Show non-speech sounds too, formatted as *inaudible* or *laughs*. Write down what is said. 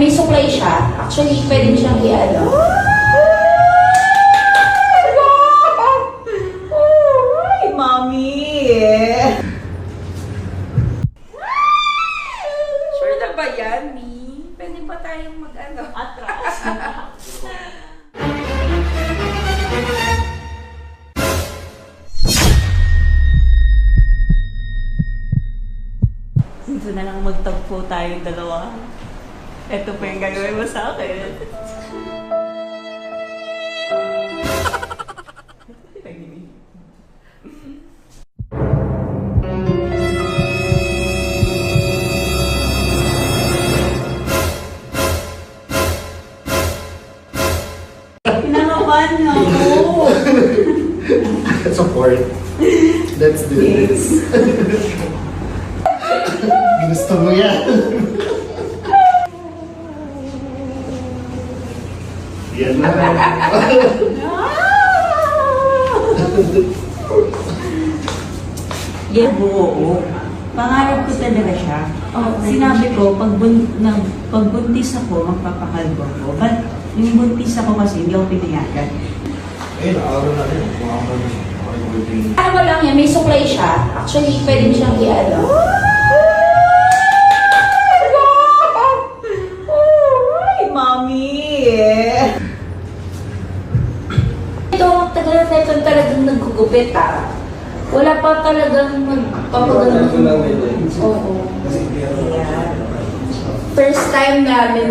may supply siya. Actually, pwede siyang i-ano. Ay, mami! Sure na ba yan, Mi? Pwede ba tayong mag-ano? Atras. Dito na lang magtagpo tayong dalawa. Ito pa yung gagawin mo sa akin. Pinakabahan na ako. *laughs* Support. Let's do this. *laughs* Gusto mo yan. Yan na. Yan, buo. Pangarap ko talaga siya. Oh, Sinabi ko, pag, bun, na, pag buntis ako, magpapakalbo ko. But yung buntis ako kasi, hindi ako pinayagan. Ayun, araw na rin. Mo rin. Ano lang yan, may supply siya. Actually, pwede siyang i-ano. Tagal na tayo talagang nagugupit ah. Wala pa talagang magpapagano. Oo. First time namin